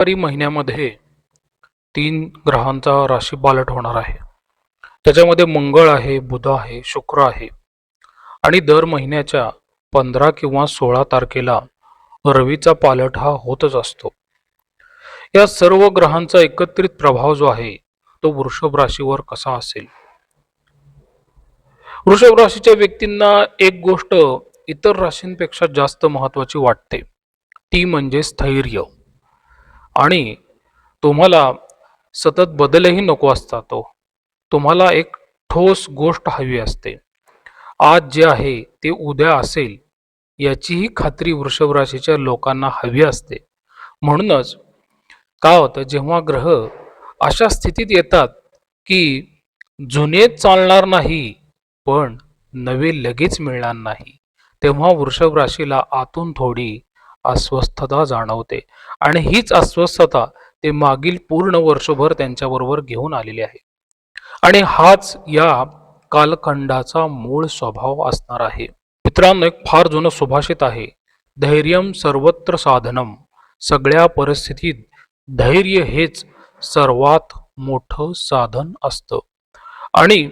February महिन्यामध्ये तीन ग्रहांचा राशी पालट होणार आहे. त्याच्यामध्ये मंगळ आहे बुध आहे शुक्र आहे. आणि दर महिन्याच्या पंधरा किंवा सोळा तारखेला रवीचा पालट हा होतच असतो. या सर्व ग्रहांचा एकत्रित प्रभाव जो आहे तो वृषभ राशीवर कसा असेल? वृषभ राशीच्या व्यक्तींना एक गोष्ट इतर राशींपेक्षा जास्त महत्वाची वाटते. ती म्हणजे स्थैर्य. आणि तुम्हाला सतत बदलही नको असता तो. तुम्हाला एक ठोस गोष्ट हवी असते. आज जे आहे ते उद्या असेल याचीही खात्री वृषभ राशीच्या लोकांना हवी असते. म्हणूनच काय होतं जेव्हा ग्रह अशा स्थितीत येतात की जुने चालणार नाही पण नवे लगेच मिळणार नाही तेव्हा वृषभ राशीला आतून थोडी अस्वस्थता जाणवते. आणि हीच अस्वस्थता ते मागील पूर्ण वर्षभर त्यांच्याबरोबर घेऊन आलेले आहे. आणि हाच या कालखंडाचा मूळ स्वभाव असणार आहे. मित्रांनो एक फार जुनं सुभाषित आहे धैर्यम सर्वत्र साधनम. सगळ्या परिस्थितीत धैर्य हेच सर्वात मोठं साधन असतं. आणि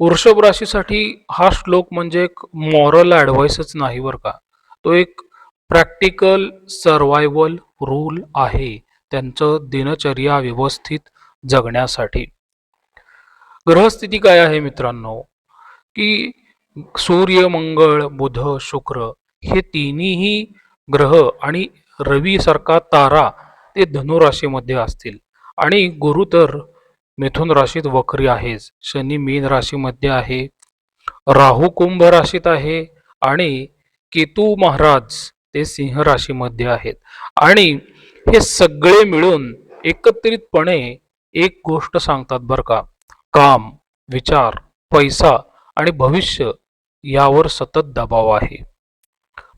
वृषभ राशीसाठी हा श्लोक म्हणजे एक मॉरल ॲडवाईसच नाही बरं का? तो एक प्रॅक्टिकल सर्वायवल रूल आहे त्यांचं दिनचर्या व्यवस्थित जगण्यासाठी. ग्रहस्थिती काय आहे मित्रांनो? की सूर्य मंगळ बुध शुक्र हे तिन्ही ग्रह आणि रवी सारखा तारा ते धनुराशीमध्ये असतील. आणि गुरु तर मिथुन राशीत वक्री आहेच. शनी मीन राशीमध्ये आहे. राहू कुंभ राशीत आहे. आणि केतू महाराज ते सिंह राशीमध्ये आहेत. आणि हे सगळे मिळून एकत्रितपणे एक गोष्ट सांगतात बरं का काम विचार पैसा आणि भविष्य यावर सतत दबाव आहे.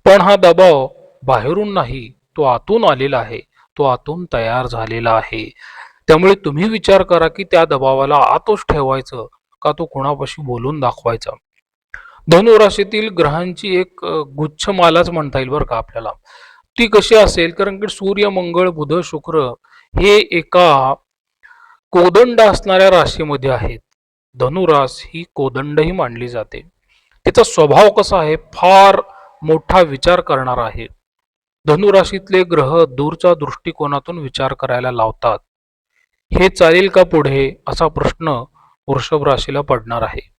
पण हा दबाव बाहेरून नाही तो आतून आलेला आहे तो आतून तयार झालेला आहे. त्यामुळे तुम्ही विचार करा की त्या दबावाला आतोच ठेवायचं का तो कोणापाशी बोलून दाखवायचा? धनुराशीतील ग्रहांची एक गुच्छमालाच म्हणता येईल बरं का आपल्याला. ती कशी असेल? कारण की सूर्य मंगळ बुध शुक्र हे एका कोदंड असणाऱ्या राशीमध्ये आहेत. धनुरास ही कोदंडही मानली जाते. तिचा स्वभाव कसा आहे? फार मोठा विचार करणार आहे. धनुराशीतले ग्रह दूरच्या दृष्टिकोनातून विचार करायला लावतात. हे चालेल का पुढे? असा प्रश्न वृषभ राशीला पडणार आहे.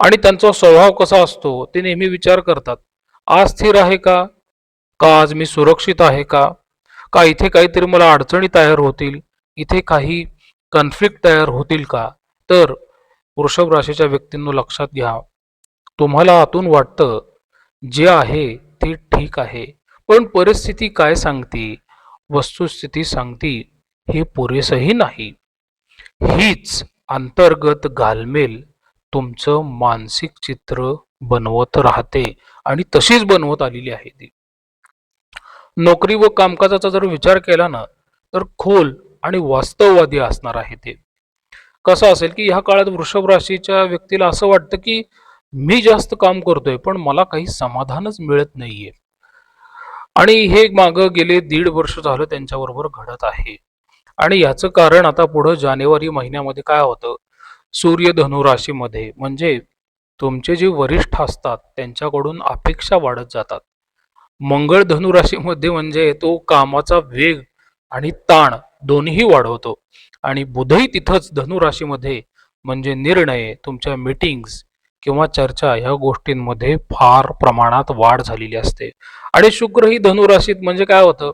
आणि त्यांचा स्वभाव कसा असतो ते नेहमी विचार करतात. आज स्थिर आहे का? का आज मी सुरक्षित आहे का? का इथे काहीतरी मला अडचणी तयार होतील? इथे काही कन्फ्लिक्ट तयार होतील का? तर वृषभ राशीच्या व्यक्तींनो लक्षात घ्या. तुम्हाला आतून वाटतं जे आहे ते ठीक आहे. पण परिस्थिती काय सांगते? वस्तुस्थिती सांगते हे पुरेसही नाही. हीच अंतर्गत घालमेल तुमचं मानसिक चित्र बनवत राहते आणि तशीच बनवत आलेली आहे ती. नोकरी व कामकाजाचा जर विचार केला ना तर खोल आणि वास्तववादी असणार आहे ते. कसं असेल की ह्या काळात वृषभ राशीच्या व्यक्तीला असं वाटतं की मी जास्त काम करतोय पण मला काही समाधानच मिळत नाहीये. आणि हे मागं गेले दीड वर्ष झालं त्यांच्याबरोबर घडत आहे. आणि याचं कारण आता पुढं जानेवारी महिन्यामध्ये काय होतं? सूर्य धनुराशीमध्ये म्हणजे तुमचे जे वरिष्ठ असतात त्यांच्याकडून अपेक्षा वाढत जातात. मंगळ धनुराशीमध्ये म्हणजे तो कामाचा वेग आणि ताण दोन्ही वाढवतो. आणि बुधही तिथंच धनुराशीमध्ये. म्हणजे निर्णय तुमच्या मीटिंग्स किंवा चर्चा ह्या गोष्टींमध्ये फार प्रमाणात वाढ झालेली असते. आणि शुक्र ही धनुराशीत म्हणजे काय होतं?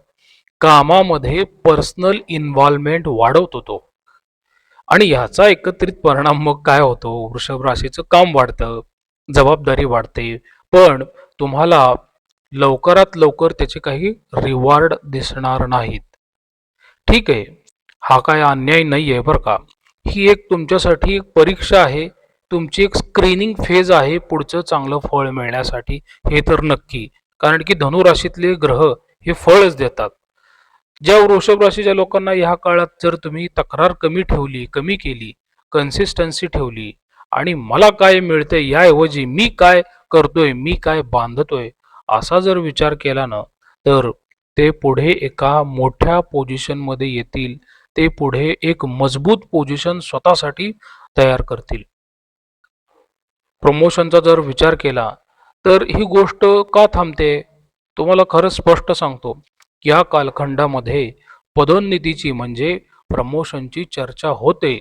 कामामध्ये पर्सनल इन्व्हॉल्वमेंट वाढवतो तो. आणि ह्याचा एकत्रित परिणाम मग काय होतो? वृषभ राशीचं काम वाढतं जबाबदारी वाढते. पण तुम्हाला लवकरात लवकर त्याचे काही रिवॉर्ड दिसणार नाहीत. ठीक आहे. हा काय अन्याय नाही आहे बरं का? ही एक तुमच्यासाठी एक परीक्षा आहे. तुमची एक स्क्रीनिंग फेज आहे पुढचं चांगलं फळ मिळण्यासाठी. हे तर नक्की. कारण की धनुराशीतले ग्रह हे फळच देतात. ज्या वृषभ राशीच्या लोकांना ह्या काळात जर तुम्ही तक्रार कमी ठेवली कमी केली कन्सिस्टन्सी ठेवली आणि मला काय मिळतंय याऐवजी मी काय करतोय मी काय बांधतोय असा जर विचार केला ना तर ते पुढे एका मोठ्या पोझिशनमध्ये येतील. ते पुढे एक मजबूत पोझिशन स्वतःसाठी तयार करतील. प्रमोशनचा जर विचार केला तर ही गोष्ट का थांबते? तुम्हाला खरंच स्पष्ट सांगतो. या कालखंडामध्ये पदोन्नतीची म्हणजे प्रमोशनची चर्चा होते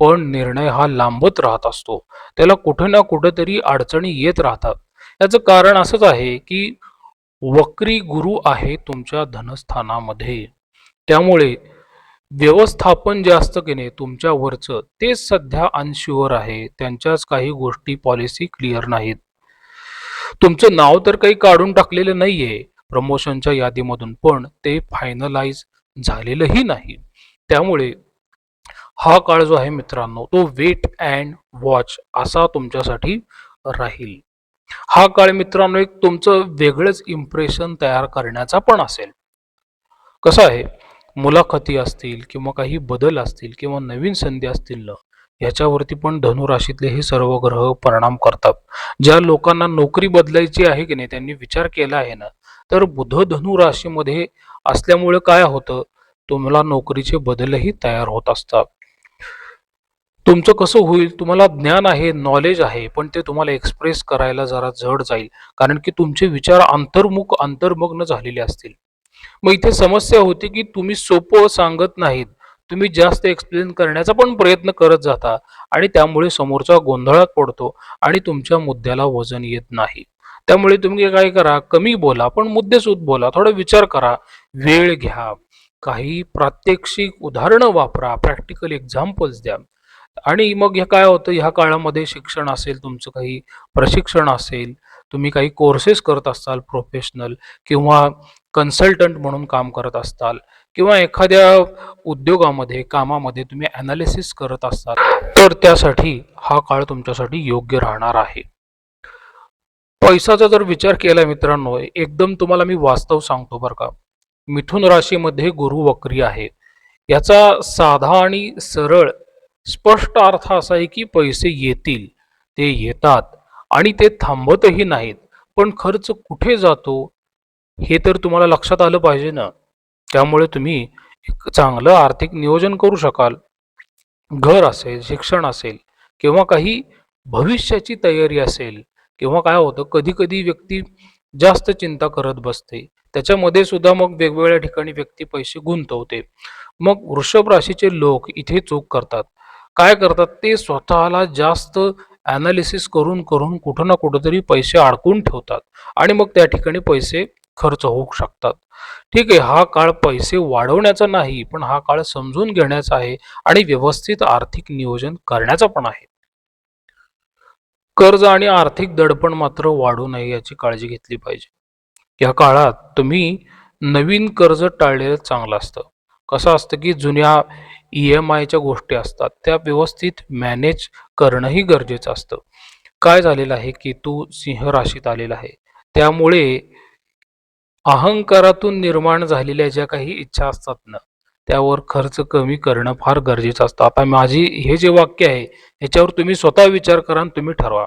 पण निर्णय हा लांबत राहत असतो. त्याला कुठे ना कुठेतरी अडचणी येत राहतात. याचं कारण असंच आहे की वक्री गुरु आहे तुमच्या धनस्थानामध्ये. त्यामुळे व्यवस्थापन जे असतं की नाही तुमच्यावरचं तेच सध्या अनश्युअर आहे. त्यांच्याच काही गोष्टी पॉलिसी क्लिअर नाहीत. तुमचं नाव तर काही काढून टाकलेलं नाहीये. प्रमोशनच्या यादीमधून पण ते फायनलाइज झालेलंही नाही. त्यामुळे हा काळ जो आहे मित्रांनो तो वेट अँड वॉच असा तुमच्यासाठी राहील. हा काळ मित्रांनो एक तुमचं वेगळंच इम्प्रेशन तयार करण्याचा पण असेल. कसं आहे? मुलाखती असतील किंवा काही बदल असतील किंवा नवीन संधी असतील ना याच्यावरती पण धनुराशीतले हे सर्व ग्रह परिणाम करतात. ज्या लोकांना नोकरी बदलायची आहे की नाही त्यांनी विचार केला आहे ना तर बुध धनु राशीमध्ये असल्यामुळे काय होतं? तुम्हाला नोकरीचे बदलही तयार होत असतात. तुमचं कसं होईल? तुम्हाला ज्ञान आहे नॉलेज आहे पण ते तुम्हाला एक्सप्रेस करायला जरा जड जाईल. कारण की तुमचे विचार अंतर्मुख अंतर्मग्न झालेले असतील. मग इथे समस्या होती की तुम्ही सोपं सांगत नाहीत. तुम्ही जास्त एक्सप्लेन करण्याचा पण प्रयत्न करत जाता आणि त्यामुळे समोरचा गोंधळात पडतो आणि तुमच्या मुद्द्याला वजन येत नाही. त्यामुळे तुम्ही काय करा कमी बोला पण मुद्देसूद बोला थोडा विचार करा वेळ घ्या. काही प्रात्यक्षिक उदाहरणं वापरा प्रॅक्टिकल एक्झाम्पल्स द्या. आणि मग हे काय होतं ह्या काळामध्ये शिक्षण असेल तुमचं काही प्रशिक्षण असेल तुम्ही काही कोर्सेस करत असाल प्रोफेशनल किंवा कन्सल्टंट म्हणून काम करत असताल किंवा एखाद्या उद्योगामध्ये कामामध्ये तुम्ही ॲनालिसिस करत असाल तर त्यासाठी हा काळ तुमच्यासाठी योग्य राहणार आहे. पैसाचा जर विचार केला मित्रांनो एकदम तुम्हाला मी वास्तव सांगतो बरं का. मिथुन राशीमध्ये गुरु वक्री आहे. याचा साधा आणि सरळ स्पष्ट अर्थ असा आहे की पैसे येतील ते येतात आणि ते थांबतही नाहीत. पण खर्च कुठे जातो हे तर तुम्हाला लक्षात आलं पाहिजे ना. त्यामुळे तुम्ही एक चांगलं आर्थिक नियोजन करू शकाल. घर असेल शिक्षण असेल किंवा काही भविष्याची तयारी असेल किंवा काय होतं कधी कधी व्यक्ती जास्त चिंता करत बसते. त्याच्यामध्ये सुद्धा मग वेगवेगळ्या ठिकाणी व्यक्ती पैसे गुंतवते. मग वृषभ राशीचे लोक इथे चूक करतात. काय करतात ते स्वतःला जास्त ॲनालिसिस करून करून कुठं ना कुठंतरी पैसे अडकून ठेवतात आणि मग त्या ठिकाणी पैसे खर्च होऊ शकतात. ठीक आहे हा काळ पैसे वाढवण्याचा नाही पण हा काळ समजून घेण्याचा आहे आणि व्यवस्थित आर्थिक नियोजन करण्याचा पण आहे. कर्ज आणि आर्थिक दडपण मात्र वाढू नये याची काळजी घेतली पाहिजे. या काळात तुम्ही नवीन कर्ज टाळलेलं चांगलं असतं. कसं असतं की जुन्या ई एम आयच्या गोष्टी असतात त्या व्यवस्थित मॅनेज करणंही गरजेचं असतं. काय झालेलं आहे की तू सिंह राशीत आलेला आहे. त्यामुळे अहंकारातून निर्माण झालेल्या ज्या काही इच्छा असतात ना त्यावर खर्च कमी करणं फार गरजेचं असतं. आता माझी हे जे वाक्य आहे याच्यावर तुम्ही स्वतः विचार करा आणि तुम्ही ठरवा.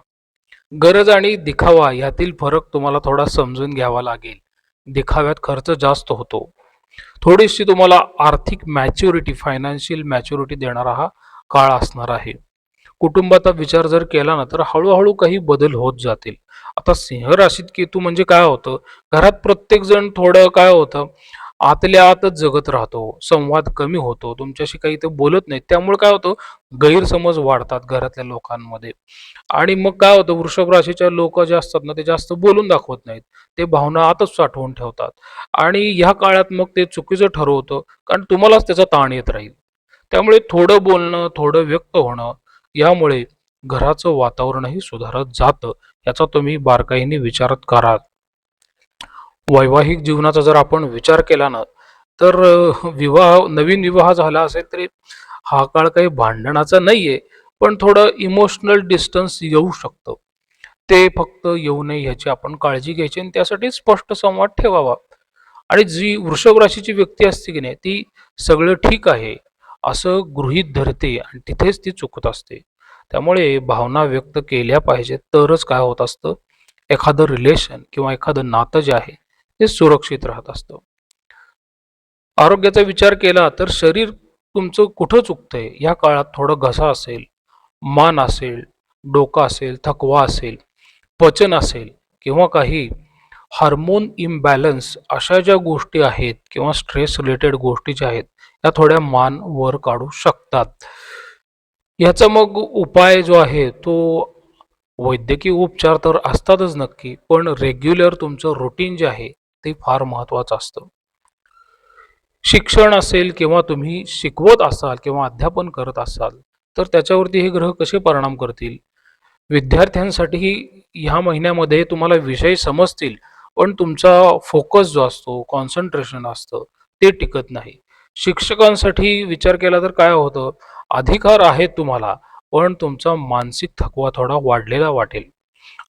गरज आणि दिखावा यातील फरक तुम्हाला थोडा समजून घ्यावा लागेल. दिखाव्यात खर्च जास्त होतो. थोडीशी तुम्हाला आर्थिक मॅच्युरिटी फायनान्शियल मॅच्युरिटी देणारा हा काळ असणार आहे. कुटुंबाचा विचार जर केला ना तर हळूहळू काही बदल होत जातील. आता सिंह राशीत केतू म्हणजे काय होतं? घरात प्रत्येक जण थोडं काय होतं? आतल्या आतच जगत राहतो संवाद कमी होतो तुमच्याशी काही ते बोलत नाहीत. त्यामुळे काय होतं गैरसमज वाढतात घरातल्या लोकांमध्ये. आणि मग काय होतं वृषभ राशीच्या लोक जे असतात ना ते जास्त बोलून दाखवत नाहीत. ते भावना आतच साठवून ठेवतात. आणि ह्या काळात मग ते चुकीचं ठरवतं कारण तुम्हालाच त्याचा ताण येत राहील. त्यामुळे थोडं बोलणं थोडं व्यक्त होणं यामुळे घराचं वातावरणही सुधारत जातं याचा तुम्ही बारकाईने विचारात करा वैवाहिक जीवनाचा जर आपण विचार केला ना तर विवाह नवीन विवाह झाला असेल तरी हा काळ काही भांडणाचा नाहीये पण थोडं इमोशनल डिस्टन्स येऊ शकतं. ते फक्त येऊ नये ह्याची आपण काळजी घ्यायची आणि त्यासाठी स्पष्ट संवाद ठेवावा. आणि जी वृषभ राशीची व्यक्ती असते की नाही ती सगळं ठीक आहे असं गृहीत धरते आणि तिथेच ती चुकत असते. त्यामुळे भावना व्यक्त केल्या पाहिजेत तरच काय होत असतं? एखादं रिलेशन किंवा एखादं नातं जे आहे ते सुरक्षित राहत असतं. आरोग्याचा विचार केला तर शरीर तुमचं कुठं चुकतंय? या काळात थोडं घसा असेल मान असेल डोका असेल थकवा असेल पचन असेल किंवा काही हार्मोन इम्बॅलन्स अशा ज्या गोष्टी आहेत किंवा स्ट्रेस रिलेटेड गोष्टी ज्या आहेत त्या थोड्या मान वर काढू शकतात. याचा मग उपाय जो आहे तो वैद्यकीय उपचार तर असतातच नक्की पण रेग्युलर तुमचं रुटीन जे आहे ते फार महत्त्वाचं असतं. शिक्षण असेल किंवा तुम्ही शिकवत असाल किंवा अध्यापन करत असाल तर त्याच्यावरती हे ग्रह कसे परिणाम करतील? विद्यार्थ्यांसाठी ह्या महिन्यामध्ये तुम्हाला विषय समजतील पण तुमचा फोकस जो असतो कॉन्सन्ट्रेशन असतं ते टिकत नाही. शिक्षकांसाठी विचार केला तर काय होतं? अधिकार आहेत तुम्हाला पण तुमचा मानसिक थकवा थोडा वाढलेला वाटेल.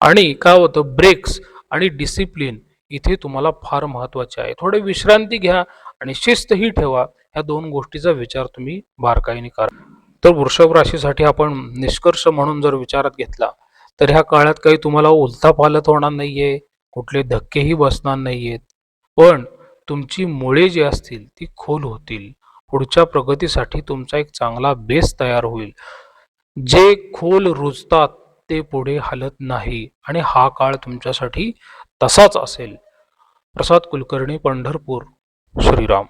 आणि काय होतं? ब्रेक्स आणि डिसिप्लिन इथे तुम्हाला फार महत्त्वाचे आहे. थोडे विश्रांती घ्या आणि शिस्तही ठेवा. ह्या दोन गोष्टीचा विचार तुम्ही बारकाईने करा. तर वृषभ राशीसाठी आपण निष्कर्ष म्हणून जर विचारात घेतला तर ह्या काळात काही तुम्हाला उलथापालथ होणार नाहीये कुठले धक्केही बसणार नाहीयेत. पण तुमची मुळे जी असतील ती खोल होतील. पुढच्या प्रगतीसाठी तुमचा एक चांगला बेस तयार होईल. जे खोल रुजतात ते पुढे हलत नाही. आणि हा काळ तुमच्यासाठी तसाच असेल. प्रसाद कुलकर्णी पंढरपूर श्रीराम.